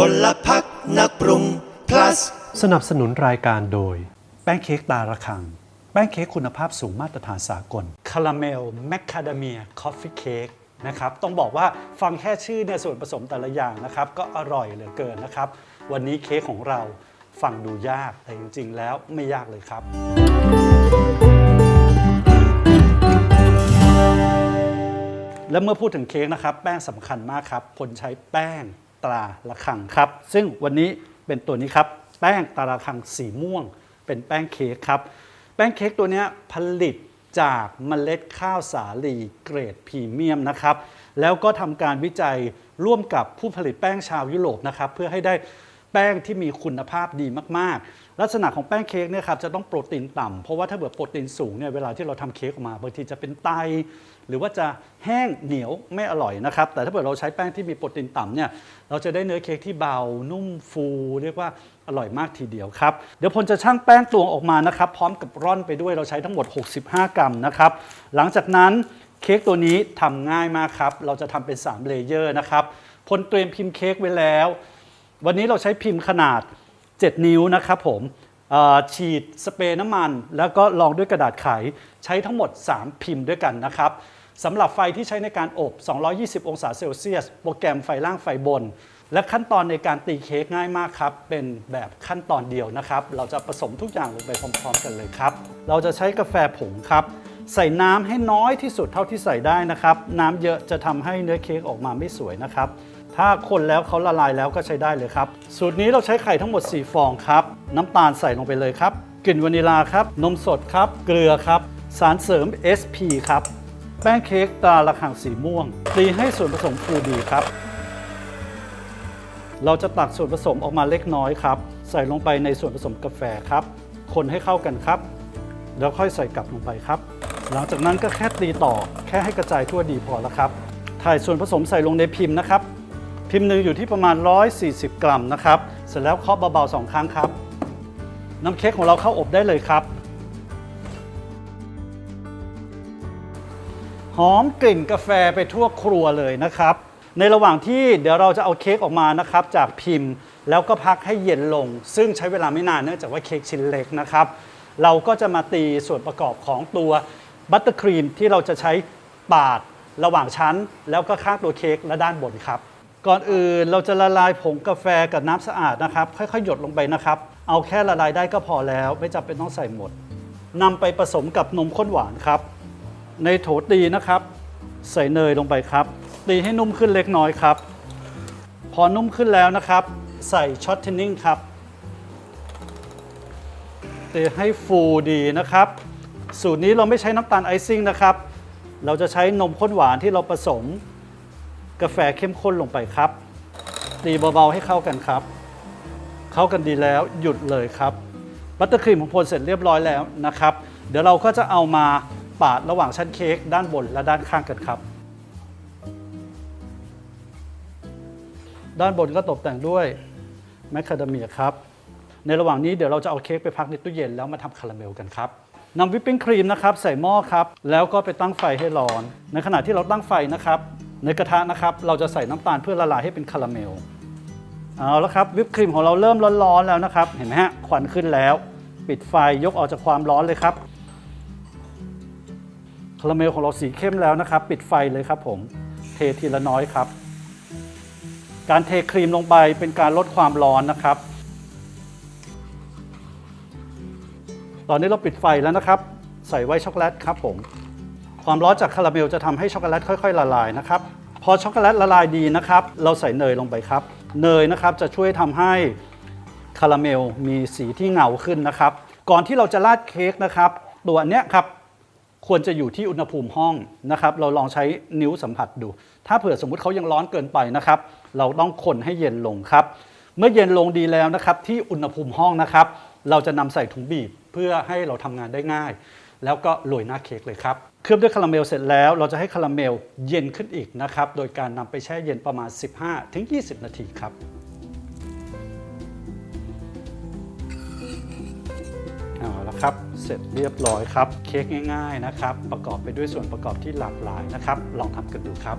พลพักนักปรุง plus สนับสนุนรายการโดย แป้งเค้กตาระคัง แป้งเค้กคุณภาพสูงมาตรฐานสากลคาราเมลแมคคาเดเมียคอฟฟี่เค้กนะครับต้องบอกว่าฟังแค่ชื่อเนี่ยส่วนผสมแต่ละอย่างนะครับ ก็อร่อยเหลือเกินนะครับ วันนี้เค้กของเราฟังดูยากแต่จริง ๆ แล้วไม่ยากเลยครับ และเมื่อพูดถึงเค้กนะครับ แป้งสำคัญมากครับผลใช้แป้ง ตราละคังครับ ซึ่งวันนี้เป็นตัวนี้ครับแป้งตราละคังสีม่วง เป็นแป้งเค้กครับ แป้งเค้กตัวนี้ผลิตจากเมล็ดข้าวสาลีเกรดพรีเมียมนะครับ แล้วก็ทำการวิจัยร่วมกับผู้ผลิตแป้งชาวยุโรปนะครับ เพื่อให้ได้ แป้งที่มีคุณภาพดีมากๆ ลักษณะของแป้งเค้กเนี่ยครับจะต้องโปรตีนต่ำเพราะว่าถ้าเกิดโปรตีนสูงเนี่ยเวลาที่เราทำเค้กออกมาบางทีจะเป็นไต หรือว่าจะแห้งเหนียวไม่อร่อยนะครับ แต่ถ้าเกิดเราใช้แป้งที่มีโปรตีนต่ำเนี่ยเราจะได้เนื้อเค้กที่เบานุ่มฟู เรียกว่าอร่อยมากทีเดียวครับ เดี๋ยวพลจะชั่งแป้งตวงออกมานะครับ พร้อมกับร่อนไปด้วยเราใช้ทั้งหมด 65 กรัมนะครับ หลังจากนั้นเค้กตัวนี้ทำง่ายมากครับ เราจะทำเป็น 3 เลเยอร์นะครับพลเตรียมพิมพ์เค้กไว้แล้ว วันนี้เราใช้พิมพ์ขนาด 7 นิ้วนะครับผมฉีดสเปรย์น้ำมัน แล้วก็รองด้วยกระดาษไข ใช้ทั้งหมด 3 พิมพ์ด้วยกันนะครับสำหรับไฟที่ใช้ในการอบ 220 องศาเซลเซียส โปรแกรมไฟล่างไฟบน และขั้นตอนในการตีเค้กง่ายมากครับ เป็นแบบขั้นตอนเดียวนะครับ เราจะผสมทุกอย่างลงไปพร้อม ๆ กันเลยครับ เราจะใช้กาแฟผงครับ ใส่น้ำให้น้อยที่สุดเท่าที่ใส่ได้นะครับ น้ำเยอะจะทำให้เนื้อเค้กออกมาไม่สวยนะครับ ถ้าคนแล้วเขาละลายแล้วก็ใช้ได้เลยครับ สูตรนี้เราใช้ไข่ทั้งหมด 4 ฟองครับ น้ำตาลใส่ลงไปเลยครับ กลิ่นวานิลาครับ นมสดครับ เกลือครับ สารเสริม SP ครับ แป้งเค้กตราระคังสีม่วง ตีให้ส่วนผสมฟูดีครับ เราจะตักส่วนผสมออกมาเล็กน้อยครับ ใส่ลงไปในส่วนผสมกาแฟครับ คนให้เข้ากันครับ แล้วค่อยใส่กลับลงไปครับ หลังจากนั้นก็แค่ตีต่อ แค่ให้กระจายทั่วดีพอแล้วครับ ถ่ายส่วนผสมใส่ลงในพิมพ์นะครับ พิมพ์หนึ่งอยู่ที่ประมาณ 140 กรัมนะครับ เสร็จแล้วเคาะเบาๆสองครั้งครับ น้ำเค้กของเราเข้าอบได้เลยครับ หอมกลิ่นกาแฟไปทั่วครัวเลยนะครับ ในระหว่างที่เดี๋ยวเราจะเอาเค้กออกมานะครับ จากพิมพ์แล้วก็พักให้เย็นลง ซึ่งใช้เวลาไม่นานเนื่องจากว่าเค้กชิ้นเล็กนะครับ เราก็จะมาตีส่วนประกอบของตัวบัตเตอร์ครีมที่เราจะใช้ปาดระหว่างชั้น แล้วก็ข้างตัวเค้กและด้านบนครับ ก่อนอื่นเราจะละลายผงกาแฟกับน้ำสะอาดนะครับ ค่อยๆ หยดลงไปนะครับ เอาแค่ละลายได้ก็พอแล้ว ไม่จำเป็นต้องใส่หมดนำไปผสมกับนมข้นหวานครับ ในโถตีนะครับ ใส่เนยลงไปครับ ตีให้นุ่มขึ้นเล็กน้อยครับ พอนุ่มขึ้นแล้วนะครับ ใส่ช็อตเทนนิ่งครับตีให้ฟูดีนะครับ สูตรนี้เราไม่ใช้น้ำตาลไอซิ่งนะครับ เราจะใช้นมข้นหวานที่เราผสม กาแฟเข้มข้นลงไปครับ ตีเบาๆให้เข้ากันครับ เข้ากันดีแล้วหยุดเลยครับ บัตเตอร์ครีมของพลเสร็จเรียบร้อยแล้วนะครับ เดี๋ยวเราก็จะเอามาปาดระหว่างชั้นเค้กด้านบนและด้านข้างกันครับ ด้านบนก็ตกแต่งด้วยแมคคาเดเมียครับ ในระหว่างนี้เดี๋ยวเราจะเอาเค้กไปพักในตู้เย็นแล้วมาทำคาราเมลกันครับนำวิปปิ้งครีมนะครับใส่หม้อครับ แล้วก็ไปตั้งไฟให้ร้อน ในขณะที่เราตั้งไฟนะครับ ในกระทะนะครับ เราจะใส่น้ำตาลเพื่อละลายให้เป็นคาราเมล เอาละครับวิปครีมของเราเริ่มร้อนๆแล้วนะครับ เห็นไหมฮะควันขึ้นแล้ว ปิดไฟยกออกจากความร้อนเลยครับคาราเมลของเราสีเข้มแล้วนะครับ ปิดไฟเลยครับผมเททีละน้อยครับ การเทครีมลงไปเป็นการลดความร้อนนะครับ ตอนนี้เราปิดไฟแล้วนะครับ ใส่ไว้ช็อกโกแลตครับผม ความร้อนจากคาราเมลจะทำให้ช็อกโกแลตค่อยๆ ละลายนะครับ พอช็อกโกแลตละลายดีนะครับ เราใส่เนยลงไปครับ เนยนะครับจะช่วยทำให้คาราเมลมีสีที่เงาขึ้นนะครับ ก่อนที่เราจะราดเค้กนะครับ ตัวเนี้ยครับควรจะอยู่ที่อุณหภูมิห้องนะครับ เราลองใช้นิ้วสัมผัสดู ถ้าเผื่อสมมุติเขายังร้อนเกินไปนะครับ เราต้องคนให้เย็นลงครับ เมื่อเย็นลงดีแล้วนะครับ ที่อุณหภูมิห้องนะครับ เราจะนำใส่ถุงบีบเพื่อให้เราทำงานได้ง่าย แล้วก็โรยหน้าเค้กเลยครับเคลือบด้วยคาราเมลเสร็จแล้วเราจะให้คาราเมลเย็นขึ้นอีกนะครับโดยการนำไปแช่เย็นประมาณ 15-20 นาทีครับเอาละครับ เสร็จเรียบร้อยครับ เค้กง่าย ๆนะครับ ประกอบไปด้วยส่วนประกอบที่หลากหลายนะครับ ลองทำกันดูครับ